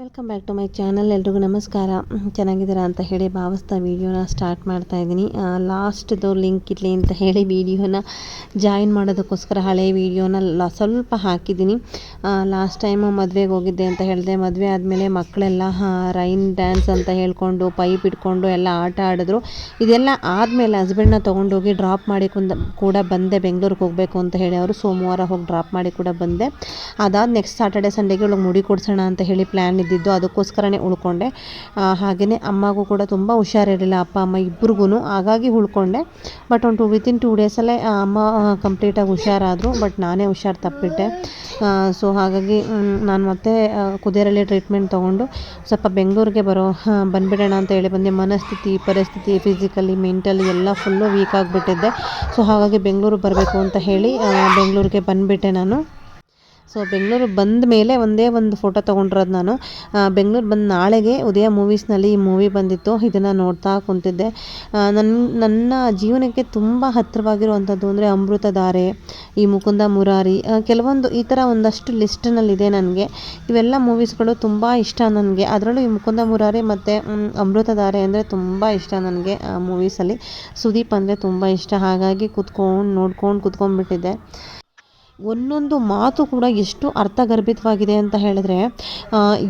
Welcome back to my channel ಎಲ್ರಿಗೂ ನಮಸ್ಕಾರ. ಚೆನ್ನಾಗಿದ್ದೀರಾ ಅಂತ ಹೇಳಿ ಭಾವಿಸ್ತಾ ವೀಡಿಯೋನ ಸ್ಟಾರ್ಟ್ ಮಾಡ್ತಾ ಇದ್ದೀನಿ. ಲಾಸ್ಟ್ದು ಲಿಂಕ್ ಇರಲಿ ಅಂತ ಹೇಳಿ ವೀಡಿಯೋನ ಜಾಯಿನ್ ಮಾಡೋದಕ್ಕೋಸ್ಕರ ಹಳೆ ವೀಡಿಯೋನ ಸ್ವಲ್ಪ ಹಾಕಿದ್ದೀನಿ. ಲಾಸ್ಟ್ ಟೈಮು ಮದುವೆಗೆ ಹೋಗಿದ್ದೆ ಅಂತ ಹೇಳಿದೆ. ಮದುವೆ ಆದಮೇಲೆ ಮಕ್ಕಳೆಲ್ಲ ರೈನ್ ಡ್ಯಾನ್ಸ್ ಅಂತ ಹೇಳ್ಕೊಂಡು ಪೈಪ್ ಇಟ್ಕೊಂಡು ಎಲ್ಲ ಆಟ ಆಡಿದ್ರು. ಇದೆಲ್ಲ ಆದಮೇಲೆ ಹಸ್ಬೆಂಡ್ನ ತೊಗೊಂಡೋಗಿ ಡ್ರಾಪ್ ಮಾಡಿ ಕುಂದ ಕೂಡ ಬಂದೆ. ಬೆಂಗಳೂರಿಗೆ ಹೋಗಬೇಕು ಅಂತ ಹೇಳಿ ಅವರು ಸೋಮವಾರ ಹೋಗಿ ಡ್ರಾಪ್ ಮಾಡಿ ಕೂಡ ಬಂದೆ. ಅದಾದ ನೆಕ್ಸ್ಟ್ ಸಾಟರ್ಡೆ ಸಂಡೇಗೆ ಒಳಗೆ ಮುಡಿ ಕೊಡ್ಸೋಣ ಅಂತ ಹೇಳಿ ಪ್ಲ್ಯಾನ್ ಇದ್ದಿದ್ದು ಅದಕ್ಕೋಸ್ಕರನೇ ಉಳ್ಕೊಂಡೆ. ಹಾಗೆಯೇ ಅಮ್ಮಗೂ ಕೂಡ ತುಂಬ ಹುಷಾರಿರಲಿಲ್ಲ. ಅಪ್ಪ, ಅಮ್ಮ ಇಬ್ರಿಗೂ ಹಾಗಾಗಿ ಉಳ್ಕೊಂಡೆ. ಬಟ್ ಒಂದು ಟು ವಿತಿನ್ ಟೂ ಡೇಸಲ್ಲೇ ಅಮ್ಮ ಕಂಪ್ಲೀಟಾಗಿ ಹುಷಾರಾದರು. ಬಟ್ ನಾನೇ ಹುಷಾರು ತಪ್ಪಿಟ್ಟೆ ಸೊ ಹಾಗಾಗಿ ನಾನು ಮತ್ತೆ ಕುದೇರಲ್ಲಿ ಟ್ರೀಟ್ಮೆಂಟ್ ತೊಗೊಂಡು ಸ್ವಲ್ಪ ಬೆಂಗಳೂರಿಗೆ ಬರೋ ಬಂದುಬಿಡೋಣ ಅಂತ ಹೇಳಿ ಬಂದೆ. ಮನಸ್ಥಿತಿ, ಪರಿಸ್ಥಿತಿ ಫಿಸಿಕಲಿ ಮೆಂಟಲಿ ಎಲ್ಲ ಫುಲ್ಲು ವೀಕ್ ಆಗಿಬಿಟ್ಟಿದ್ದೆ. ಸೊ ಹಾಗಾಗಿ ಬೆಂಗಳೂರು ಬರಬೇಕು ಅಂತ ಹೇಳಿ ಬೆಂಗಳೂರಿಗೆ ಬಂದುಬಿಟ್ಟೆ ನಾನು. ಸೊ ಬೆಂಗಳೂರು ಬಂದ ಮೇಲೆ ಒಂದೇ ಒಂದು ಫೋಟೋ ತೊಗೊಂಡಿರೋದು ನಾನು. ಬೆಂಗಳೂರು ಬಂದು ನಾಳೆಗೆ ಉದಯ ಮೂವೀಸ್ನಲ್ಲಿ ಈ ಮೂವಿ ಬಂದಿತ್ತು. ಇದನ್ನು ನೋಡ್ತಾ ಕುಂತಿದ್ದೆ. ನನ್ನ ನನ್ನ ಜೀವನಕ್ಕೆ ತುಂಬ ಹತ್ತಿರವಾಗಿರುವಂಥದ್ದು ಅಂದರೆ ಅಮೃತಧಾರೆ ಈ ಮುಕುಂದ ಮುರಾರಿ ಕೆಲವೊಂದು ಈ ಥರ ಒಂದಷ್ಟು ಲಿಸ್ಟ್ನಲ್ಲಿದೆ ನನಗೆ. ಇವೆಲ್ಲ ಮೂವೀಸ್ಗಳು ತುಂಬ ಇಷ್ಟ ನನಗೆ. ಅದರಲ್ಲೂ ಈ ಮುಕುಂದ ಮುರಾರಿ ಮತ್ತು ಅಮೃತಧಾರೆ ಅಂದರೆ ತುಂಬ ಇಷ್ಟ ನನಗೆ ಮೂವೀಸಲ್ಲಿ ಸುದೀಪ್ ಅಂದರೆ ತುಂಬ ಇಷ್ಟ. ಹಾಗಾಗಿ ಕುತ್ಕೊಂಡು ನೋಡ್ಕೊಂಡು ಕುತ್ಕೊಂಡ್ಬಿಟ್ಟಿದ್ದೆ. ಒಂದೊಂದು ಮಾತು ಕೂಡ ಎಷ್ಟು ಅರ್ಥಗರ್ಭಿತವಾಗಿದೆ ಅಂತ ಹೇಳಿದ್ರೆ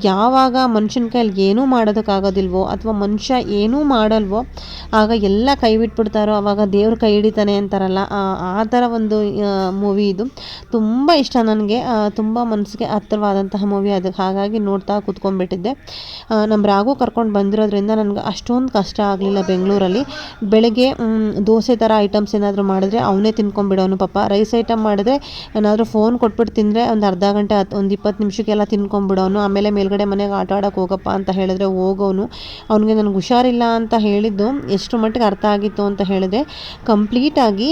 ಯಾವಾಗ ಮನುಷ್ಯನ ಕೈಯಲ್ಲಿ ಏನೂ ಮಾಡೋದಕ್ಕಾಗೋದಿಲ್ವೋ ಅಥವಾ ಮನುಷ್ಯ ಏನೂ ಮಾಡಲ್ವೋ, ಆಗ ಎಲ್ಲ ಕೈ ಬಿಟ್ಬಿಡ್ತಾರೋ ಆವಾಗ ದೇವ್ರ ಕೈ ಹಿಡಿತಾನೆ ಅಂತಾರಲ್ಲ, ಆ ಥರ ಒಂದು ಮೂವಿ ಇದು. ತುಂಬ ಇಷ್ಟ ನನಗೆ ತುಂಬ ಮನಸ್ಸಿಗೆ ಹತ್ತಿರವಾದಂತಹ ಮೂವಿ ಅದು. ಹಾಗಾಗಿ ನೋಡ್ತಾ ಕೂತ್ಕೊಂಡ್ಬಿಟ್ಟಿದ್ದೆ. ನಮ್ಮ ರಾಘು ಕರ್ಕೊಂಡು ಬಂದಿರೋದ್ರಿಂದ ನನಗೆ ಅಷ್ಟೊಂದು ಕಷ್ಟ ಆಗಲಿಲ್ಲ ಬೆಂಗಳೂರಲ್ಲಿ. ಬೆಳಗ್ಗೆ ದೋಸೆ ಥರ ಐಟಮ್ಸ್ ಏನಾದರೂ ಮಾಡಿದ್ರೆ ಅವನೇ ತಿನ್ಕೊಂಡ್ಬಿಡೋನು ಪಾಪ. ರೈಸ್ ಐಟಮ್ ಮಾಡಿದ್ರೆ ಏನಾದರೂ ಫೋನ್ ಕೊಟ್ಬಿಟ್ಟು ತಿಂದರೆ ಒಂದು ಅರ್ಧ ಗಂಟೆ ಹತ್ತು ಒಂದು ಇಪ್ಪತ್ತು ನಿಮಿಷಕ್ಕೆಲ್ಲ ತಿನ್ಕೊಂಬಿಡೋನು ಆಮೇಲೆ ಮೇಲ್ಗಡೆ ಮನೆಗೆ ಆಟ ಆಡೋಕೆ ಹೋಗಪ್ಪ ಅಂತ ಹೇಳಿದ್ರೆ ಹೋಗೋನು ಅವನಿಗೆ ನನಗೆ ಹುಷಾರಿಲ್ಲ ಅಂತ ಹೇಳಿದ್ದು. ಎಷ್ಟು ಮಟ್ಟಿಗೆ ಅರ್ಥ ಆಗಿತ್ತು ಅಂತ ಹೇಳಿದ್ರೆ ಕಂಪ್ಲೀಟಾಗಿ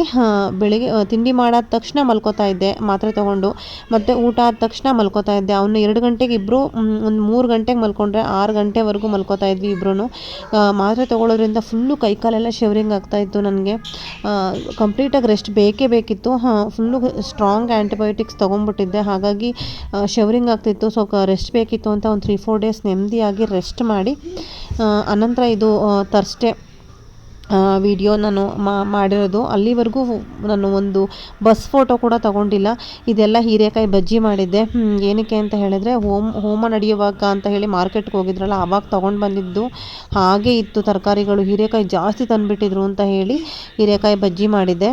ಬೆಳಿಗ್ಗೆ ತಿಂಡಿ ಮಾಡಾದ ತಕ್ಷಣ ಮಲ್ಕೋತಾ ಇದ್ದೆ, ಮಾತ್ರೆ ತೊಗೊಂಡು. ಮತ್ತು ಊಟ ಆದ ತಕ್ಷಣ ಮಲ್ಕೋತಾ ಇದ್ದೆ. ಅವನು ಎರಡು ಗಂಟೆಗೆ ಇಬ್ಬರು ಒಂದು ಮೂರು ಗಂಟೆಗೆ ಮಲ್ಕೊಂಡ್ರೆ ಆರು ಗಂಟೆವರೆಗೂ ಮಲ್ಕೋತಾ ಇದ್ವಿ ಇಬ್ಬರೂ ಮಾತ್ರೆ ತೊಗೊಳೋದ್ರಿಂದ ಫುಲ್ಲು ಕೈಕಾಲೆಲ್ಲ ಶಿವರಿಂಗ್ ಆಗ್ತಾಯಿತ್ತು ನನಗೆ. ಕಂಪ್ಲೀಟಾಗಿ ರೆಸ್ಟ್ ಬೇಕೇ ಬೇಕಿತ್ತು. ಫುಲ್ಲು ಸ್ಟ್ರಾಂಗ್ ಆ್ಯಂಟಿಬಯೋಟಿಕ್ಸ್ ತೊಗೊಂಡ್ಬಿಟ್ಟಿದ್ದೆ. ಹಾಗಾಗಿ ಶವರಿಂಗ್ ಆಗ್ತಿತ್ತು. ಸೊ ರೆಸ್ಟ್ ಬೇಕಿತ್ತು ಅಂತ ಒಂದು ತ್ರೀ ಫೋರ್ ಡೇಸ್ ನೆಮ್ಮದಿಯಾಗಿ ರೆಸ್ಟ್ ಮಾಡಿ ಅನಂತರ ಇದು ತರ್ಸ್ಡೇ ವಿಡಿಯೋ ನಾನು ಮಾಡಿರೋದು. ಅಲ್ಲಿವರೆಗೂ ನಾನು ಒಂದು ಬಸ್ ಫೋಟೋ ಕೂಡ ತಗೊಂಡಿಲ್ಲ. ಇದೆಲ್ಲ ಹೀರೆಕಾಯಿ ಬಜ್ಜಿ ಮಾಡಿದ್ದೆ. ಏನಕ್ಕೆ ಅಂತ ಹೇಳಿದ್ರೆ, ಹೋಮ್, ಹೋಮ ನಡೆಯುವಾಗ ಅಂತ ಹೇಳಿ ಮಾರ್ಕೆಟ್ಗೆ ಹೋಗಿದ್ರಲ್ಲ ಆವಾಗ ತೊಗೊಂಡು ಬಂದಿದ್ದು. ಹಾಗೆ ಇತ್ತು ತರಕಾರಿಗಳು. ಹೀರೆಕಾಯಿ ಜಾಸ್ತಿ ತಂದುಬಿಟ್ಟಿದ್ರು ಅಂತ ಹೇಳಿ ಹೀರೆಕಾಯಿ ಬಜ್ಜಿ ಮಾಡಿದ್ದೆ.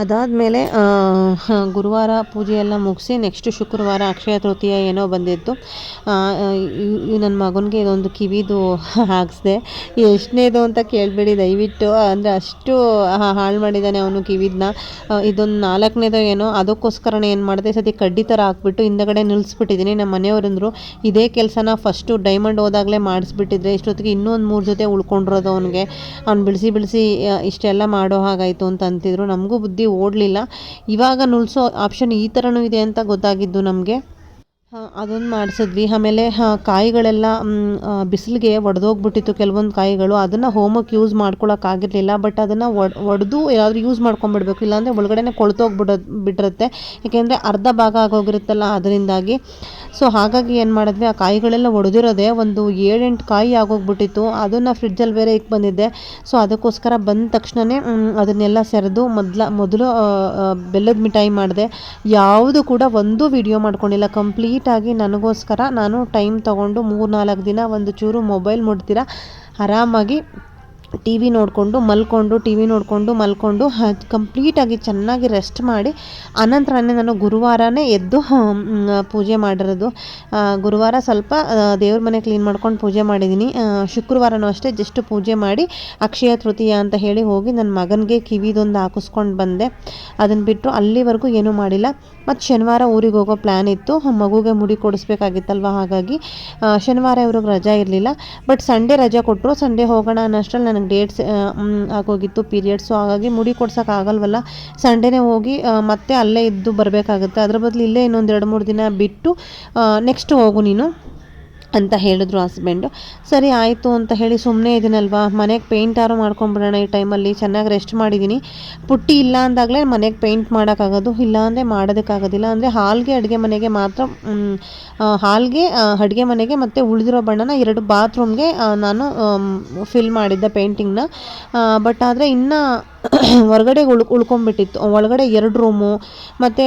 ಅದಾದಮೇಲೆ ಗುರುವಾರ ಪೂಜೆಯೆಲ್ಲ ಮುಗಿಸಿ ನೆಕ್ಸ್ಟ್ ಶುಕ್ರವಾರ ಅಕ್ಷಯ ತೃತೀಯ ಏನೋ ಬಂದಿತ್ತು. ನನ್ನ ಮಗನಿಗೆ ಇದೊಂದು ಕಿವಿದು ಹಾಕ್ಸಿದೆ. ಎಷ್ಟನೇದು ಅಂತ ಕೇಳಬೇಡಿ, ದಯವಿಟ್ಟು. ಅಂದರೆ ಅಷ್ಟು ಹಾಳು ಮಾಡಿದ್ದಾನೆ ಅವನು ಕಿವಿದನ್ನ ಇದೊಂದು ನಾಲ್ಕನೇದೋ ಏನೋ, ಅದಕ್ಕೋಸ್ಕರನೇ ಏನು ಮಾಡಿದೆ ಸತಿ ಕಡ್ಡಿ ಥರ ಹಾಕ್ಬಿಟ್ಟು ಹಿಂದಗಡೆ ನಿಲ್ಲಿಸ್ಬಿಟ್ಟಿದ್ದೀನಿ ನಮ್ಮ ಮನೆಯವರಂದರು, ಇದೇ ಕೆಲಸನ ಫಸ್ಟು ಡೈಮಂಡ್ ಹೋದಾಗಲೇ ಮಾಡಿಸ್ಬಿಟ್ಟಿದ್ರೆ, ಇಷ್ಟೊತ್ತಿಗೆ ಇನ್ನೊಂದು ಮೂರು ಜೊತೆ ಉಳ್ಕೊಂಡಿರೋದು ಅವನಿಗೆ. ಅವ್ನು ಬಿಡಿಸಿ ಬಿಡಿಸಿ ಇಷ್ಟೆಲ್ಲ ಮಾಡೋ ಹಾಗಾಯಿತು ಅಂತ ಅಂತಿದ್ರು. ನಮಗೂ ಬುದ್ಧಿ ಓಡಲಿಲ್ಲ. ಇವಾಗ ನುಲ್ಸೋ ಆಪ್ಷನ್ ಈ ಥರನೂ ಇದೆ ಅಂತ ಗೊತ್ತಾಗಿದ್ದು ನಮಗೆ. ಅದೊಂದು ಮಾಡಿಸಿದ್ವಿ. ಆಮೇಲೆ ಕಾಯಿಗಳೆಲ್ಲ ಬಿಸಿಲಿಗೆ ಒಡೆದೋಗ್ಬಿಟ್ಟಿತ್ತು ಕೆಲವೊಂದು ಕಾಯಿಗಳು. ಅದನ್ನು ಹೋಮ್ವರ್ಕ್ ಯೂಸ್ ಮಾಡ್ಕೊಳ್ಳೋಕ್ಕಾಗಿರಲಿಲ್ಲ ಬಟ್ ಅದನ್ನು ಒಡ್ ಒಡೆದು ಯಾವ್ದಾದ್ರು ಯೂಸ್ ಮಾಡ್ಕೊಂಡ್ಬಿಡ್ಬೇಕು ಇಲ್ಲಾಂದರೆ ಒಳಗಡೆ ಕೊಳ್ತೋಗ್ಬಿಡೋದು ಬಿಟ್ಟಿರುತ್ತೆ ಏಕೆಂದರೆ ಅರ್ಧ ಭಾಗ ಆಗೋಗಿರುತ್ತಲ್ಲ, ಅದರಿಂದಾಗಿ. ಸೊ ಹಾಗಾಗಿ ಏನು ಮಾಡಿದ್ವಿ, ಆ ಕಾಯಿಗಳೆಲ್ಲ ಒಡೆದಿರೋದೆ ಒಂದು ಏಳೆಂಟು ಕಾಯಿ ಆಗೋಗ್ಬಿಟ್ಟಿತ್ತು. ಅದನ್ನು ಫ್ರಿಡ್ಜಲ್ಲಿ ಬೇರೆ ಇಕ್ಕೆ ಬಂದಿದ್ದೆ. ಸೊ ಅದಕ್ಕೋಸ್ಕರ ಬಂದ ತಕ್ಷಣವೇ ಅದನ್ನೆಲ್ಲ ಸೆರೆದು ಮೊದಲ, ಮೊದಲು ಬೆಲ್ಲದ ಮಿಠಾಯಿ ಮಾಡಿದೆ. ಯಾವುದು ಕೂಡ ಒಂದು ವಿಡಿಯೋ ಮಾಡ್ಕೊಂಡಿಲ್ಲ. ಕಂಪ್ಲೀಟಾಗಿ ನನಗೋಸ್ಕರ ನಾನು ಟೈಮ್ ತೊಗೊಂಡು ಮೂರು ನಾಲ್ಕು ದಿನ ಒಂದು ಚೂರು ಮೊಬೈಲ್ ಮುಡ್ತೀರ ಆರಾಮಾಗಿ ಟಿ ವಿ ನೋಡಿಕೊಂಡು ಮಲ್ಕೊಂಡು ಟಿ ವಿ ನೋಡಿಕೊಂಡು, ಮಲ್ಕೊಂಡು ಕಂಪ್ಲೀಟಾಗಿ ಚೆನ್ನಾಗಿ ರೆಸ್ಟ್ ಮಾಡಿ, ಅನಂತರನೇ ನಾನು ಗುರುವಾರನೇ ಎದ್ದು ಪೂಜೆ ಮಾಡಿರೋದು. ಗುರುವಾರ ಸ್ವಲ್ಪ ದೇವ್ರ ಮನೆ ಕ್ಲೀನ್ ಮಾಡ್ಕೊಂಡು ಪೂಜೆ ಮಾಡಿದ್ದೀನಿ. ಶುಕ್ರವಾರನೂ ಅಷ್ಟೇ ಜಸ್ಟ್ ಪೂಜೆ ಮಾಡಿ, ಅಕ್ಷಯ ತೃತೀಯ ಅಂತ ಹೇಳಿ ಹೋಗಿ ನನ್ನ ಮಗನಿಗೆ ಕಿವಿದೊಂದು ಹಾಕಿಸ್ಕೊಂಡು ಬಂದೆ. ಅದನ್ನು ಬಿಟ್ಟು ಅಲ್ಲಿವರೆಗೂ ಏನೂ ಮಾಡಿಲ್ಲ. ಮತ್ತು ಶನಿವಾರ ಊರಿಗೆ ಹೋಗೋ ಪ್ಲ್ಯಾನ್ ಇತ್ತು. ಮಗುಗೆ ಮುಡಿ ಕೊಡಿಸ್ಬೇಕಾಗಿತ್ತಲ್ವ ಹಾಗಾಗಿ ಶನಿವಾರ ಇವ್ರಿಗೆ ರಜಾ ಇರಲಿಲ್ಲ. ಬಟ್ ಸಂಡೇ ರಜಾ ಕೊಟ್ಟರು ಸಂಡೇ ಹೋಗೋಣ ಅನ್ನೋಷ್ಟರಲ್ಲಿ ನನಗೆ ಡೇಟ್ಸ್ ಆಗೋಗಿತ್ತು ಪೀರಿಯಡ್ಸು ಹಾಗಾಗಿ ಮುಡಿ ಕೊಡ್ಸೋಕ್ಕಾಗಲ್ವಲ್ಲ ಸಂಡೇನೇ ಹೋಗಿ ಮತ್ತೆ ಅಲ್ಲೇ ಇದ್ದು ಬರಬೇಕಾಗುತ್ತೆ. ಅದ್ರ ಬದಲು ಇಲ್ಲೇ ಇನ್ನೊಂದು ಎರಡು ಮೂರು ದಿನ ಬಿಟ್ಟು ನೆಕ್ಸ್ಟ್ ಹೋಗು ನೀನು. ಅಂತ ಹೇಳಿದ್ರು ಹಸ್ಬೆಂಡು ಸರಿ, ಆಯಿತು ಅಂತ ಹೇಳಿ ಸುಮ್ಮನೆ ಇದೀನಲ್ವಾ? ಮನೆಗೆ ಪೇಂಟಾರು ಮಾಡ್ಕೊಂಬಿಡೋಣ ಈ ಟೈಮಲ್ಲಿ ಚೆನ್ನಾಗಿ ರೆಸ್ಟ್ ಮಾಡಿದ್ದೀನಿ ಪುಟ್ಟಿ ಇಲ್ಲ ಅಂದಾಗಲೇ ಮನೆಗೆ ಪೇಂಟ್ ಮಾಡೋಕ್ಕಾಗೋದು. ಇಲ್ಲ ಅಂದರೆ ಮಾಡೋದಕ್ಕಾಗೋದಿಲ್ಲ. ಅಂದರೆ ಹಾಲ್ಗೆ, ಅಡುಗೆ ಮನೆಗೆ ಮಾತ್ರ ಹಾಲ್ಗೆ ಅಡುಗೆ ಮನೆಗೆ ಮತ್ತು ಉಳಿದಿರೋ ಬಣ್ಣನ ಎರಡು ಬಾತ್ರೂಮ್ಗೆ ನಾನು ಫಿಲ್ ಮಾಡಿದ್ದೆ ಪೇಂಟಿಂಗ್ನ ಬಟ್ ಆದರೆ ಇನ್ನು ಹೊರಗಡೆ ಉಳ್ ಉಳ್ಕೊಂಬಿಟ್ಟಿತ್ತು ಒಳಗಡೆ ಎರಡು ರೂಮು, ಮತ್ತು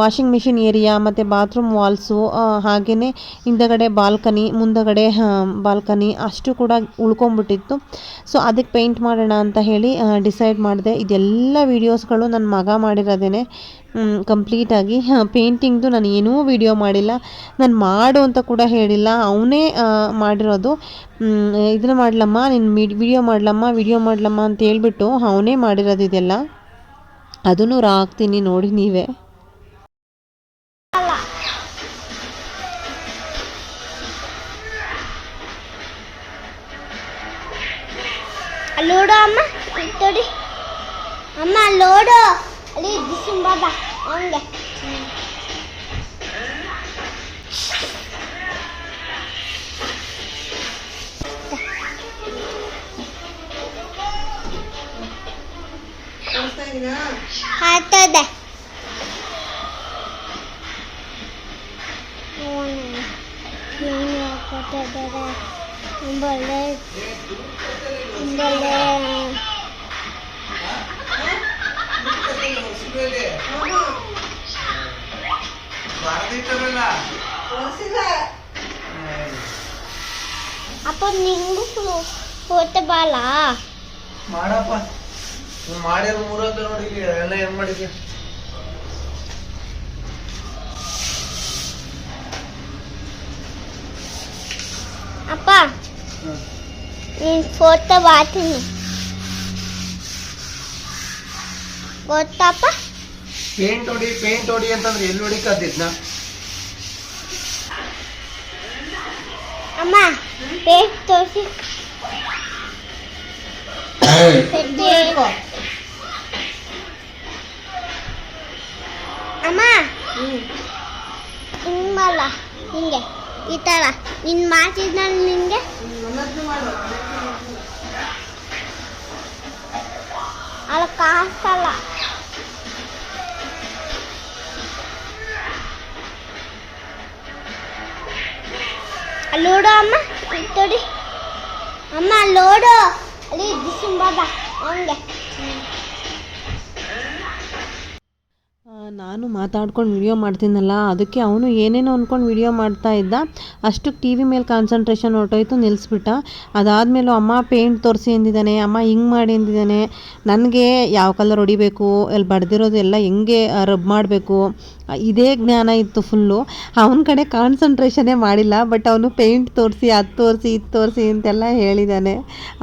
ವಾಷಿಂಗ್ ಮಿಷಿನ್ ಏರಿಯಾ ಮತ್ತು ಬಾತ್ರೂಮ್ ವಾಲ್ಸು ಹಾಗೆಯೇ ಹಿಂದಗಡೆ ಬಾಲ್ಕನಿ ಮುಂದಗಡೆ ಬಾಲ್ಕನಿ ಅಷ್ಟು ಕೂಡ ಉಳ್ಕೊಂಬಿಟ್ಟಿತ್ತು ಸೊ ಅದಕ್ಕೆ ಪೇಂಟ್ ಮಾಡೋಣ ಅಂತ ಹೇಳಿ ಡಿಸೈಡ್ ಮಾಡಿದೆ. ಇದೆಲ್ಲ ವೀಡಿಯೋಸ್ಗಳು ನನ್ನ ಮಗ ಮಾಡಿರೋದೇನೆ. ಕಂಪ್ಲೀಟಾಗಿ ಪೇಂಟಿಂಗ್ದು ನಾನು ಏನೂ ವಿಡಿಯೋ ಮಾಡಿಲ್ಲ. ನಾನು ಮಾಡು ಅಂತ ಕೂಡ ಹೇಳಿಲ್ಲ. ಅವನೇ ಮಾಡಿರೋದು. ಇದನ್ನ ಮಾಡ್ಲಮ್ಮ, ನೀನು ವಿಡಿಯೋ ಮಾಡ್ಲಮ್ಮ ವಿಡಿಯೋ ಮಾಡ್ಲಮ್ಮ ಅಂತ ಹೇಳ್ಬಿಟ್ಟು ಅವನೇ ಮಾಡಿರೋದು ಇದೆಲ್ಲ. ಅದನ್ನು ಹಾಕ್ತೀನಿ ನೋಡಿ ನೀವೇ. ಲೋಡು ಅಮ್ಮ ಅಮ್ಮ ಅಮ್ಮ ಲೋಡು ಅಲ್ಲಿ ದಿಸಿಂಬಾಬ ಹಂಗೆ ಆಗ್ತದೆ ಏನು ಒಳ್ಳೆ ಒಳ್ಳೆ ಅಪ್ಪ ನಿಂಗೂ ಹೋತೆ ಬಾಲ. ಮಾಡಪ್ಪ. ನೀವು ಮಾಡಿರೋ ಮೂರೊತ್ತು ನೋಡಿ ಎಲ್ಲ ಏನ್ ಮಾಡಿದ್ಯ? ಅಪ್ಪ ನೀನ್ ಫೋಟೋ ಬಾತೀನಿ. ಗೊತ್ತಪ್ಪ? ಪೇಂಟ್ ಹೊಡಿ ಪೇಂಟ್ ಹೊಡಿ ಅಂತಂದ್ರೆ ಎಲ್ಲಿ ಹೊಡಿಕತ್ತಿದ್ನ ಅಮ್ಮ ಪೇಂಟ್ ತೋರಿಸಿ. ಅಮ್ಮ ಹಿಂಗಲ್ಲ ಹಿಂಗೆ ಈ ಥರ. ನಿನ್ ಮಾಡ್ತಿದ್ನ ನಿಂಗೆ? ಅಲ್ಲ ಕಾಸಲ್ಲ. ಲೋಡು ಅಮ್ಮ ಇಲ್ಲಿ ತೊಡಿ ಅಮ್ಮ ಲೋಡು ಅಲ್ಲಿ ದಿಸಿಂಬಾಬ ನಾನು ಮಾತಾಡ್ಕೊಂಡು ವಿಡಿಯೋ ಮಾಡ್ತೀನಲ್ಲ, ಅದಕ್ಕೆ ಅವನು ಏನೇನೋ ಅಂದ್ಕೊಂಡು ವಿಡಿಯೋ ಮಾಡ್ತಾ ಇದ್ದ. ಅಷ್ಟಕ್ಕೆ ಟಿ ವಿ ಮೇಲೆ ಕಾನ್ಸಂಟ್ರೇಷನ್ ಹೊರಟೋಯ್ತು ನಿಲ್ಲಿಸ್ಬಿಟ್ಟ ಅದಾದಮೇಲೂ ಅಮ್ಮ ಪೇಂಟ್ ತೋರಿಸಿ ಎಂದಿದ್ದಾನೆ ಅಮ್ಮ ಹಿಂಗೆ ಮಾಡಿ ಎಂದಿದ್ದಾನೆ ನನಗೆ ಯಾವ ಕಲರ್ ಹೊಡಿಬೇಕು ಅಲ್ಲಿ ಬಡ್ದಿರೋದು ಎಲ್ಲ ಹೆಂಗೆ ರಬ್ ಮಾಡಬೇಕು. ಇದೇ ಜ್ಞಾನ ಇತ್ತು ಫುಲ್ಲು ಅವನ ಕಡೆ ಕಾನ್ಸಂಟ್ರೇಷನ್ನೇ ಮಾಡಿಲ್ಲ ಬಟ್ ಅವನು ಪೇಂಟ್ ತೋರಿಸಿ, ಅದು ತೋರಿಸಿ, ಇದು ತೋರಿಸಿ ಅಂತೆಲ್ಲ ಹೇಳಿದ್ದಾನೆ